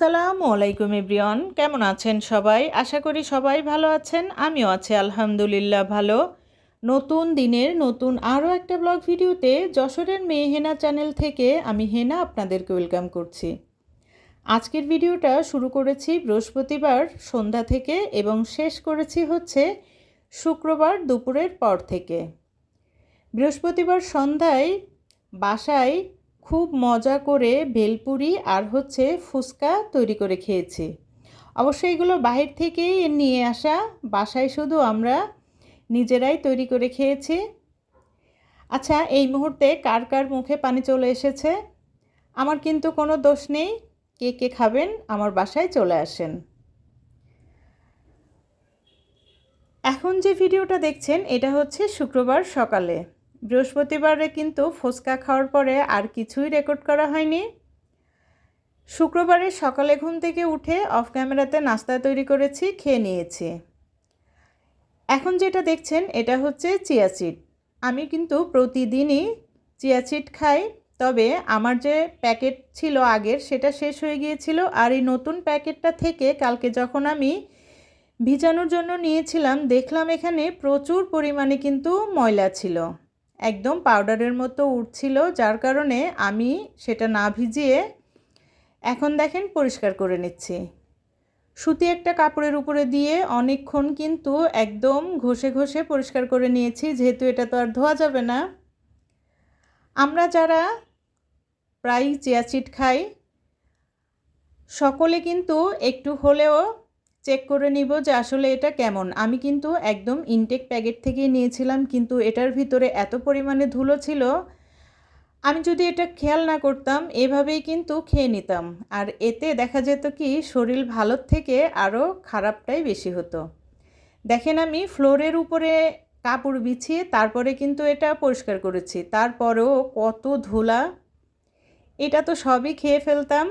আসসালামু আলাইকুম এভরিওয়ান, কেমন আছেন সবাই? আশা করি সবাই ভালো আছেন, আমিও আছি আলহামদুলিল্লাহ ভালো। নতুন দিনের নতুন আরও একটা ব্লগ ভিডিওতে যশোরের মেয়ে হেনা চ্যানেল থেকে আমি হেনা আপনাদেরকে ওয়েলকাম করছি। আজকের ভিডিওটা শুরু করেছি বৃহস্পতিবার সন্ধ্যা থেকে এবং শেষ করেছি হচ্ছে শুক্রবার দুপুরের পর থেকে। বৃহস্পতিবার সন্ধ্যায় বাসায় খুব মজা করে ভেলপুরি আর হচ্ছে ফুচকা তৈরি করে খেয়েছি। অবশ্য এগুলো বাহির থেকেই নিয়ে আসা, বাসায় শুধু আমরা নিজেরাই তৈরি করে খেয়েছি। আচ্ছা এই মুহূর্তে কার কার মুখে পানি চলে এসেছে? আমার কিন্তু কোনো দোষ নেই। কে কে খাবেন? আমার বাসায় চলে আসেন। এখন যে ভিডিওটা দেখছেন, এটা হচ্ছে শুক্রবার সকালে। বৃহস্পতিবারে কিন্তু ফুচকা খাওয়ার পরে আর কিছুই রেকর্ড করা হয়নি। শুক্রবারে সকালে ঘুম থেকে উঠে অফ ক্যামেরাতে নাস্তা তৈরি করেছি, খেয়ে নিয়েছি। এখন যেটা দেখছেন, এটা হচ্ছে চিয়াচিট আমি কিন্তু প্রতিদিনই চিয়াচিট খাই, তবে আমার যে প্যাকেট ছিল আগের, সেটা শেষ হয়ে গিয়েছিল। আর এই নতুন প্যাকেটটা থেকে কালকে যখন আমি ভিজানোর জন্য নিয়েছিলাম, দেখলাম এখানে প্রচুর পরিমাণে কিন্তু ময়লা ছিল। একদম পাউডারের মতো উঠছিল, যার কারণে আমি সেটা না ভিজিয়ে এখন দেখেন পরিষ্কার করে নিচ্ছি। সুতি একটা কাপড়ের উপরে দিয়ে অনেকক্ষণ কিন্তু একদম ঘষে ঘষে পরিষ্কার করে নিয়েছি, যেহেতু এটা তো আর ধোয়া যাবে না। আমরা যারা প্রায় চেয়াচিট খাই, সকলে কিন্তু একটু হলেও চেক করে নিব যে আসলে এটা কেমন। আমি কিন্তু একদম ইনটেক প্যাকেট থেকে নিয়েছিলাম, কিন্তু এটার ভিতরে এত পরিমাণে ধুলো ছিল। আমি যদি এটা খেয়াল না করতাম, এভাবেই কিন্তু খেয়ে নিতাম। আর এতে দেখা যেত কি, শরীর ভালোর থেকে আরও খারাপটাই বেশি হতো। দেখেন আমি ফ্লোরের উপরে কাপড় বিছিয়ে তারপরে কিন্তু এটা পরিষ্কার করেছি। তারপরেও কত ধুলা। এটা তো সবই খেয়ে ফেলতাম।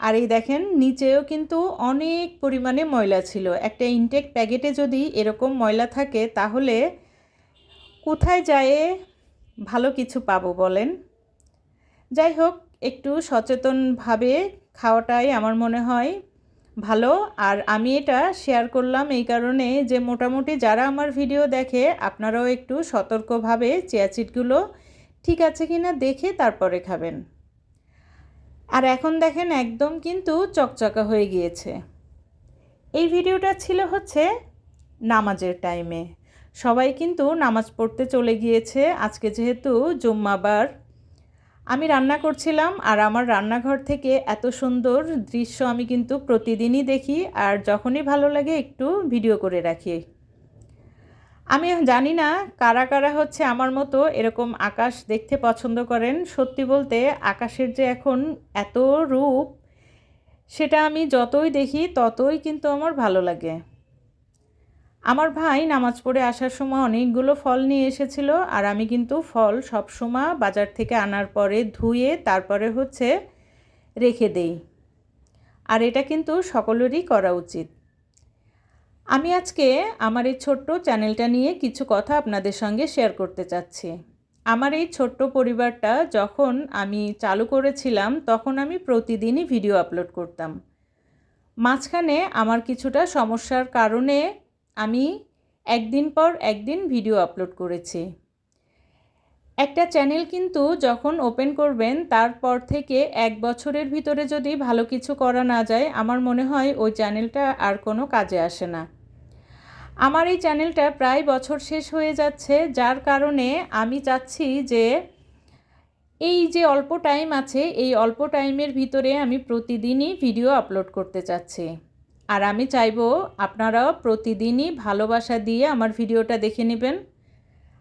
আর এই দেখেন, নিচেও কিন্তু অনেক পরিমাণে ময়লা ছিল। একটা ইনটেক প্যাকেটে যদি এরকম ময়লা থাকে, তাহলে কোথায় যায় ভালো কিছু পাবো বলেন? যাই হোক, একটু সচেতনভাবে খাওয়াটাই আমার মনে হয় ভালো। আর আমি এটা শেয়ার করলাম এই কারণে যে মোটামুটি যারা আমার ভিডিও দেখে, আপনারাও একটু সতর্কভাবে চেয়াচিটগুলো ঠিক আছে কি না দেখে তারপরে খাবেন। আর এখন দেখেন একদম কিন্তু চকচকা হয়ে গিয়েছে। এই ভিডিওটা ছিল হচ্ছে নামাজের টাইমে সবাই কিন্তু নামাজ পড়তে চলে গিয়েছে। আজকে যেহেতু জুম্মাবার, আমি রান্না করছিলাম আর আমার রান্নাঘর থেকে এত সুন্দর দৃশ্য আমি কিন্তু প্রতিদিনই দেখি আর যখনই ভালো লাগে একটু ভিডিও করে রাখি। আমি জানি না কারা কারা হচ্ছে আমার মতো এরকম আকাশ দেখতে পছন্দ করেন। সত্যি বলতে আকাশের যে এখন এত রূপ, সেটা আমি যতই দেখি ততই কিন্তু আমার ভালো লাগে। আমার ভাই নামাজ পড়ে আসার সময় অনেকগুলো ফল নিয়ে এসেছিল আর আমি কিন্তু ফল সবসময় বাজার থেকে আনার পরে ধুয়ে তারপরে হচ্ছে রেখে দেই। আর এটা কিন্তু সকলেরই করা উচিত। আমি আজকে আমার এই ছোট্ট চ্যানেলটা নিয়ে কিছু কথা আপনাদের সঙ্গে শেয়ার করতে চাচ্ছি। আমার এই ছোট্ট পরিবারটা যখন আমি চালু করেছিলাম, তখন আমি প্রতিদিনই ভিডিও আপলোড করতাম। মাঝখানে আমার কিছুটা সমস্যার কারণে আমি একদিন পর একদিন ভিডিও আপলোড করেছি। একটা চ্যানেল কিন্তু যখন ওপেন করবেন, তারপর থেকে এক বছরের ভিতরে যদি ভালো কিছু করা না যায়, আমার মনে হয় ওই চ্যানেলটা আর কোনো কাজে আসে না। আমার এই চ্যানেলটা প্রায় বছর শেষ হয়ে যাচ্ছে, যার কারণে আমি চাচ্ছি যে এই যে অল্প টাইম আছে, এই অল্প টাইমের ভিতরে আমি প্রতিদিনই ভিডিও আপলোড করতে চাচ্ছি। আর আমি চাইব আপনারাও প্রতিদিনই ভালোবাসা দিয়ে আমার ভিডিওটা দেখে নেবেন।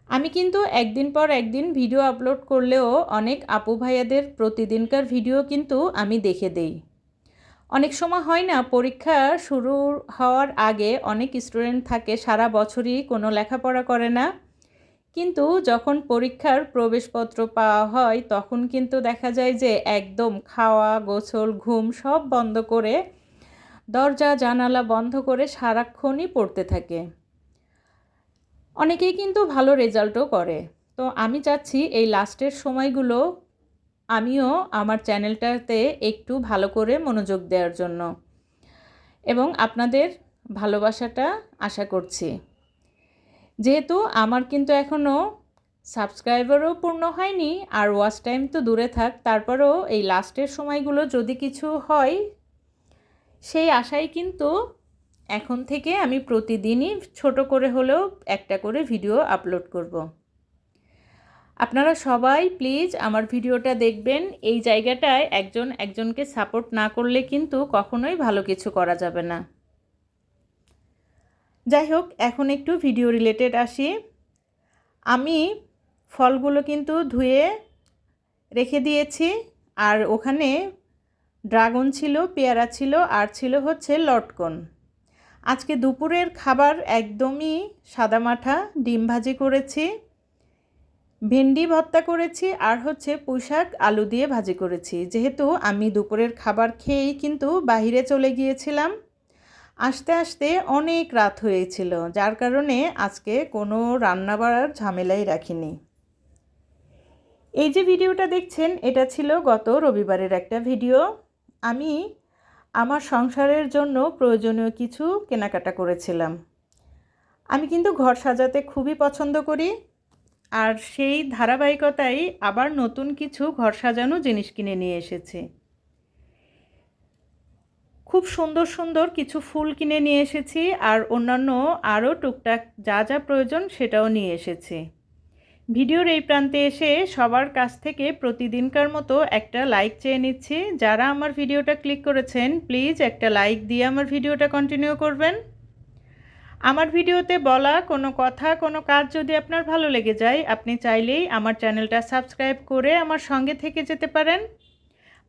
আমি কিন্তু একদিন পর একদিন ভিডিও আপলোড করলেও অনেক আপু ভাইয়াদের প্রতিদিনকার ভিডিও কিন্তু আমি দেখে দেই। অনেক সময় হয় না, পরীক্ষা শুরু হওয়ার আগে অনেক স্টুডেন্ট থাকে, সারা বছরই কোনো লেখাপড়া করে না। কিন্তু যখন পরীক্ষার প্রবেশপত্র পাওয়া হয়, তখন কিন্তু দেখা যায় যে একদম খাওয়া, গোসল, ঘুম সব বন্ধ করে দরজা, জানালা বন্ধ করে সারাক্ষণই পড়তে থাকে। অনেকেই কিন্তু ভালো রেজাল্টও করে। তো আমি চাচ্ছি এই লাস্টের সময়গুলো আমিও আমার চ্যানেলটাতে একটু ভালো করে মনোযোগ দেওয়ার জন্য এবং আপনাদের ভালোবাসাটা আশা করছি যেহেতু আমার কিন্তু এখনও সাবস্ক্রাইবারও পূর্ণ হয়নি আর ওয়াচ টাইম তো দূরে থাক, তারপরেও এই লাস্টের সময়গুলো যদি কিছু হয়, সেই আশায় কিন্তু এখন থেকে আমি প্রতিদিনই ছোট করে হলেও একটা করে ভিডিও আপলোড করব। আপনারা সবাই প্লিজ আমার ভিডিওটা দেখবেন। এই জায়গাটায় একজন একজনকে সাপোর্ট না করলে কিন্তু কখনোই ভালো কিছু করা যাবে না। যাই হোক, এখন একটু ভিডিও রিলেটেড আসি। আমি ফলগুলো কিন্তু ধুয়ে রেখে দিয়েছি, আর ওখানে ড্রাগন ছিল, পেয়ারা ছিল, আর ছিল হচ্ছে লটকন। আজকে দুপুরের খাবার একদমই সাদামাঠা ডিম ভাজি করেছি। ভেন্ডি ভর্তা করেছি আর হচ্ছে পুঁইশাক, আলু দিয়ে ভাজি করেছি। যেহেতু আমি দুপুরের খাবার খেয়েই কিন্তু বাহিরে চলে গিয়েছিলাম, আসতে আসতে অনেক রাত হয়েছিল, যার কারণে আজকে কোনো রান্না বাড়ার ঝামেলাই রাখিনি। এই যে ভিডিওটা দেখছেন, এটা ছিল গত রবিবারের একটা ভিডিও। আমি আমার সংসারের জন্য প্রয়োজনীয় কিছু কেনাকাটা করেছিলাম। আমি কিন্তু ঘর সাজাতে খুবই পছন্দ করি আর সেই ধারাবাহিকতায় আবার নতুন কিছু ঘর সাজানো জিনিস কিনে নিয়ে এসেছে। খুব সুন্দর সুন্দর কিছু ফুল কিনে নিয়ে এসেছি আর অন্যান্য আরও টুকটাক যা যা প্রয়োজন সেটাও নিয়ে এসেছি। ভিডিওর এই প্রান্তে এসে সবার কাছ থেকে প্রতিদিনকার মতো একটা লাইক চেয়ে নিচ্ছি। যারা আমার ভিডিওটা ক্লিক করেছেন, প্লিজ একটা লাইক দিয়ে আমার ভিডিওটা কন্টিনিউ করবেন। আমার ভিডিওতে বলা কোনো কথা, কোনো কাজ যদি আপনার ভালো লেগে যায়, আপনি চাইলেই আমার চ্যানেলটা সাবস্ক্রাইব করে আমার সঙ্গে থেকে যেতে পারেন।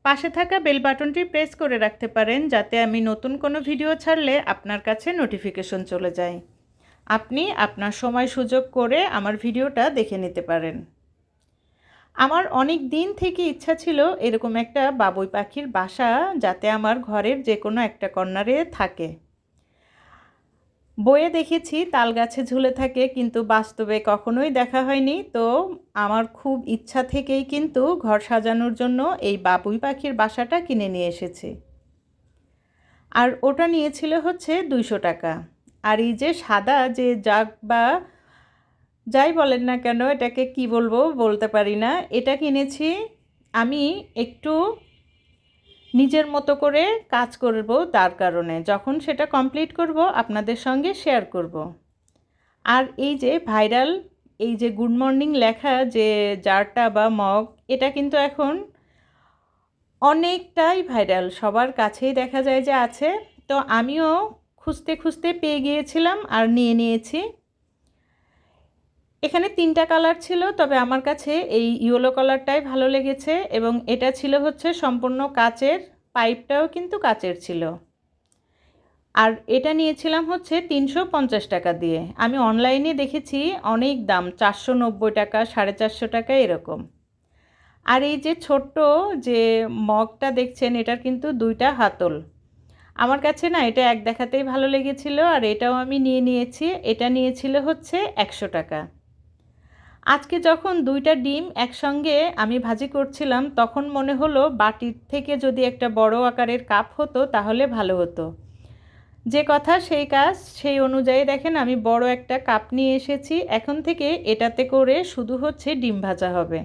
পাশে থাকা বেল বাটনটি প্রেস করে রাখতে পারেন যাতে আমি নতুন কোনো ভিডিও ছাড়লে আপনার কাছে নোটিফিকেশন চলে যায়। আপনি আপনার সময় সুযোগ করে আমার ভিডিওটা দেখে নিতে পারেন। আমার অনেক দিন থেকে ইচ্ছা ছিল এরকম একটা বাবুই পাখির বাসা যাতে আমার ঘরের যে কোনো একটা কর্নারে থাকে। বইয়ে দেখেছি, তাল গাছে ঝুলে থাকে, কিন্তু বাস্তবে কখনোই দেখা হয়নি। তো আমার খুব ইচ্ছা থেকেই কিন্তু ঘর সাজানোর জন্য এই বাবুই পাখির বাসাটা কিনে নিয়ে এসেছি। আর ওটা নিয়েছিল হচ্ছে দুইশো টাকা। আর এই যে সাদা যে জাগ বা যাই বলেন না কেন, এটাকে কি বলব বলতে পারি না। এটা কিনেছি আমি একটু নিজের মতো করে কাজ করব তার কারণে। যখন সেটা কমপ্লিট করব, আপনাদের সঙ্গে শেয়ার করব। আর এই যে ভাইরাল এই যে গুড মর্নিং লেখা, যে জারটা বা মগ, এটা কিন্তু এখন অনেকটাই ভাইরাল সবার কাছেই দেখা যায় যে আছে। তো আমিও খুঁজতে খুঁজতে পেয়ে গিয়েছিলাম আর নিয়ে নিয়েছি। এখানে তিনটা কালার ছিল, তবে আমার কাছে এই ইয়েলো কালারটাই ভালো লেগেছে এবং এটা ছিল হচ্ছে সম্পূর্ণ কাচের, পাইপটাও কিন্তু কাচের ছিল। আর এটা নিয়েছিলাম হচ্ছে তিনশো পঞ্চাশ টাকা দিয়ে। আমি অনলাইনে দেখেছি অনেক দাম, চারশো নব্বই টাকা, সাড়ে চারশো টাকা এরকম। আর এই যে ছোট্ট যে মগটা দেখছেন, এটার কিন্তু দুইটা হাতল। আমার কাছে না এটা এক দেখাতেই ভালো লেগেছিল, আর এটাও আমি নিয়ে নিয়েছি। এটা নিয়েছিল হচ্ছে একশো টাকা। আজকে যখন দুইটা ডিম একসঙ্গে আমি ভাজি করছিলাম, তখন মনে হলো বাটির থেকে যদি একটা বড় আকারের কাপ হতো তাহলে ভালো হতো। যে কথা সেই কাজ, সেই অনুযায়ী দেখেন আমি বড় একটা কাপ নিয়ে এসেছি, এখন থেকে এটাতে করে শুধু হচ্ছে ডিম ভাজা হবে।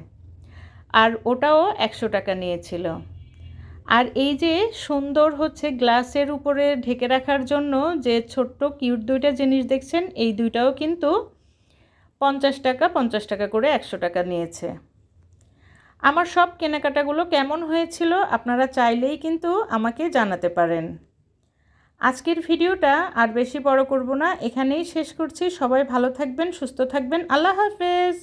আর ওটাও একশো টাকা নিয়েছিল। আর এই যে সুন্দর হচ্ছে গ্লাসের উপরে ঢেকে রাখার জন্য যে ছোট্ট কিউট দুইটা জিনিস দেখছেন, এই দুইটাও কিন্তু পঞ্চাশ টাকা পঞ্চাশ টাকা করে একশো টাকা নিয়েছে। আমার সব কেনাকাটাগুলো কেমন হয়েছিল আপনারা চাইলেই কিন্তু আমাকে জানাতে পারেন। আজকের ভিডিওটা আর বেশি বড় করব না, এখানেই শেষ করছি। সবাই ভালো থাকবেন, সুস্থ থাকবেন। আল্লাহ হাফেজ।